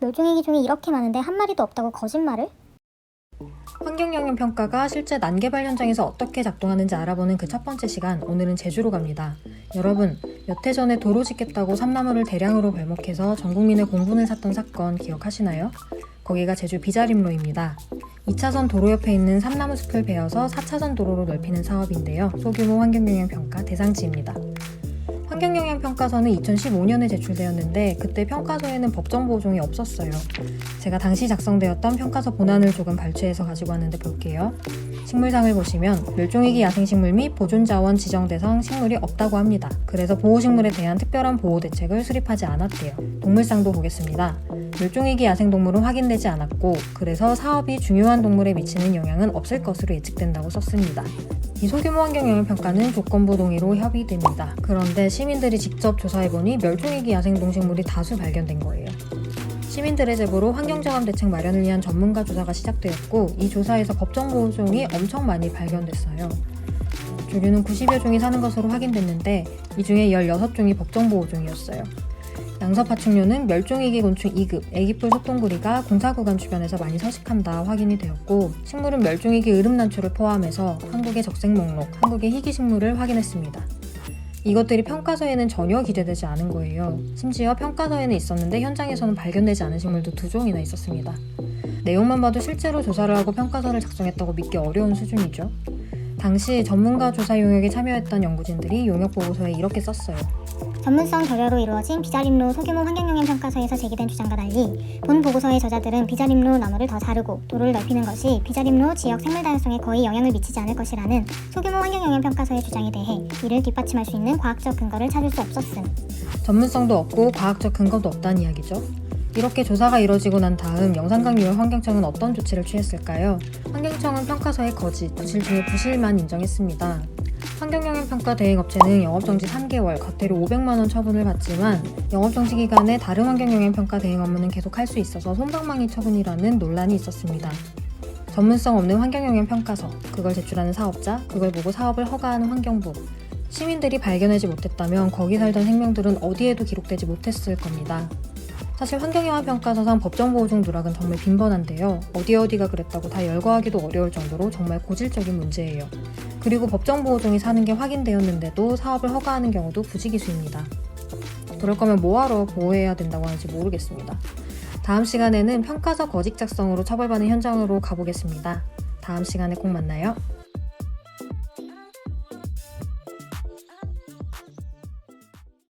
멸종위 기 종이 이렇게 많은데 한 마리도 없다고 거짓말을? 환경영향평가가 실제 난개발 현장에서 어떻게 작동하는지 알아보는 그 첫 번째 시간, 오늘은 제주로 갑니다. 여러분, 몇 해 전에 도로 짓겠다고 삼나무를 대량으로 벌목해서 전 국민의 공분을 샀던 사건 기억하시나요? 거기가 제주 비자림로입니다. 2차선 도로 옆에 있는 삼나무 숲을 베어서 4차선 도로로 넓히는 사업인데요. 소규모 환경영향평가 대상지입니다. 환경영향평가서는 2015년에 제출되었는데 그때 평가서에는 법정 보호종이 없었어요. 제가 당시 작성되었던 평가서 본안을 조금 발췌해서 가지고 왔는데 볼게요. 식물상을 보시면 멸종위기 야생식물 및 보존자원 지정 대상 식물이 없다고 합니다. 그래서 보호식물에 대한 특별한 보호 대책을 수립하지 않았대요. 동물상도 보겠습니다. 멸종위기 야생동물은 확인되지 않았고 그래서 사업이 중요한 동물에 미치는 영향은 없을 것으로 예측된다고 썼습니다. 이 소규모 환경영향 평가는 조건부 동의로 협의됩니다. 그런데 시민들이 직접 조사해보니 멸종위기 야생동식물이 다수 발견된 거예요. 시민들의 제보로 환경정함 대책 마련을 위한 전문가 조사가 시작되었고 이 조사에서 법정보호종이 엄청 많이 발견됐어요. 조류는 90여 종이 사는 것으로 확인됐는데 이 중에 16종이 법정보호종이었어요. 양서파충류는 멸종위기 곤충 2급 애기뿔 소똥구리가 공사구간 주변에서 많이 서식한다 확인이 되었고 식물은 멸종위기 으름난초를 포함해서 한국의 적색 목록, 한국의 희귀식물을 확인했습니다. 이것들이 평가서에는 전혀 기재되지 않은 거예요. 심지어 평가서에는 있었는데 현장에서는 발견되지 않은 식물도 두 종이나 있었습니다. 내용만 봐도 실제로 조사를 하고 평가서를 작성했다고 믿기 어려운 수준이죠. 당시 전문가 조사 용역에 참여했던 연구진들이 용역 보고서에 이렇게 썼어요. 전문성 결여로 이루어진 비자림로 소규모 환경영향 평가서에서 제기된 주장과 달리 본 보고서의 저자들은 비자림로 나무를 더 자르고 도로를 넓히는 것이 비자림로 지역 생물 다양성에 거의 영향을 미치지 않을 것이라는 소규모 환경영향 평가서의 주장에 대해 이를 뒷받침할 수 있는 과학적 근거를 찾을 수 없었음. 전문성도 없고 과학적 근거도 없다는 이야기죠. 이렇게 조사가 이뤄지고 난 다음 영산강유열 환경청은 어떤 조치를 취했을까요? 환경청은 평가서의 거짓, 부실 중에 부실만 인정했습니다. 환경영향평가 대행업체는 영업정지 3개월, 과태료 500만원 처분을 받지만 영업정지 기간에 다른 환경영향평가 대행 업무는 계속 할 수 있어서 손방망이 처분이라는 논란이 있었습니다. 전문성 없는 환경영향평가서, 그걸 제출하는 사업자, 그걸 보고 사업을 허가하는 환경부, 시민들이 발견하지 못했다면 거기 살던 생명들은 어디에도 기록되지 못했을 겁니다. 사실 환경영향 평가서상 법정보호종 누락은 정말 빈번한데요. 어디 어디가 그랬다고 다 열거하기도 어려울 정도로 정말 고질적인 문제예요. 그리고 법정보호종이 사는 게 확인되었는데도 사업을 허가하는 경우도 부지기수입니다. 그럴 거면 뭐하러 보호해야 된다고 하는지 모르겠습니다. 다음 시간에는 평가서 거짓 작성으로 처벌받는 현장으로 가보겠습니다. 다음 시간에 꼭 만나요.